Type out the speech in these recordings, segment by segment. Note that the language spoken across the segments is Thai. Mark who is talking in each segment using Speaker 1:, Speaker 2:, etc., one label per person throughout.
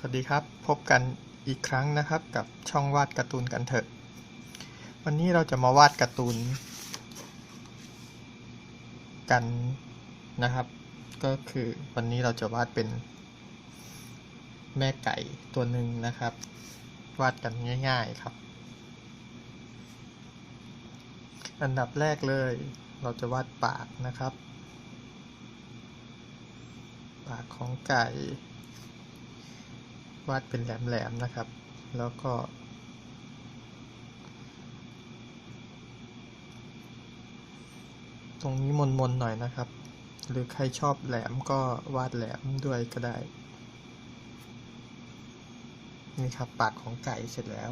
Speaker 1: สวัสดีครับ พบกันอีกครั้งนะครับกับช่องวาดการ์ตูนกันเถอะ วันนี้เราจะมาวาดการ์ตูน กันนะครับ ก็คือวันนี้เราจะวาดเป็นแม่ไก่ตัวหนึ่งนะครับ วาดกันง่าย ๆครับ อันดับแรกเลย เราจะวาดปากนะครับ ปากของไก่ วาดเป็นแหลมๆนะครับ แล้วก็ ตรงนี้มนๆหน่อยนะครับ หรือใครชอบแหลมก็วาดแหลมด้วยก็ได้ นี่ครับปากของไก่เสร็จแล้ว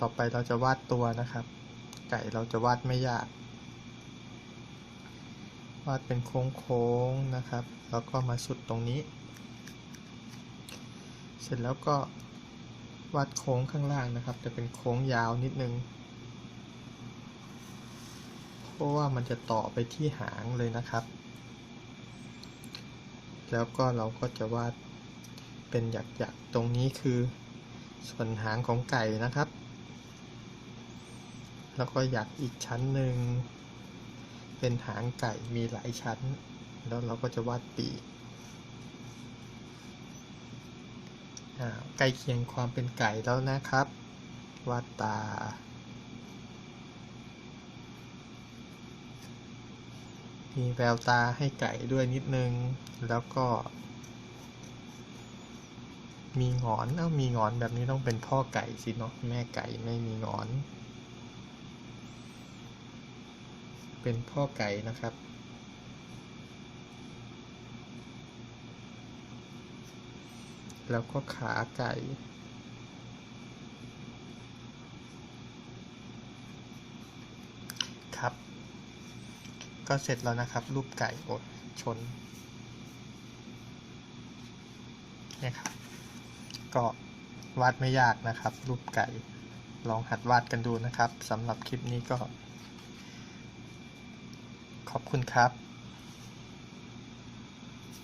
Speaker 1: ต่อไปเราจะวาดตัวนะครับ ไก่เราจะวาดไม่ยากวาดเป็นโค้งๆนะครับ แล้วก็มาสุดตรงนี้ เสร็จแล้วก็วาดโค้งข้างล่างนะครับ จะเป็นโค้งยาวนิดนึง เพราะว่ามันจะต่อไปที่หางเลยนะครับ แล้วก็เราก็จะวาดเป็นหยักๆ ตรงนี้คือส่วนหางของไก่นะครับ แล้วก็หยักอีกชั้นหนึ่ง เป็นหางไก่มีหลายชั้น แล้วเราก็จะวาดปีก อ่า ใกล้เคียงความเป็นไก่แล้วนะครับ วาตา มีแววตาให้ไก่ด้วยนิดนึง แล้วก็ มีงอนเอ้ามีงอนแบบนี้ต้องเป็นพ่อไก่สิเนาะแม่ไก่ไม่มีงอน เป็นพ่อไก่นะครับ แล้วก็ขาไก่ ครับ ก็เสร็จแล้วนะครับ รูปไก่อดชนเนี่ยครับ ก็วาดไม่ยากนะครับ รูปไก่ ลองหัดวาดกันดูนะครับสำหรับคลิปนี้ก็ ขอบคุณครับ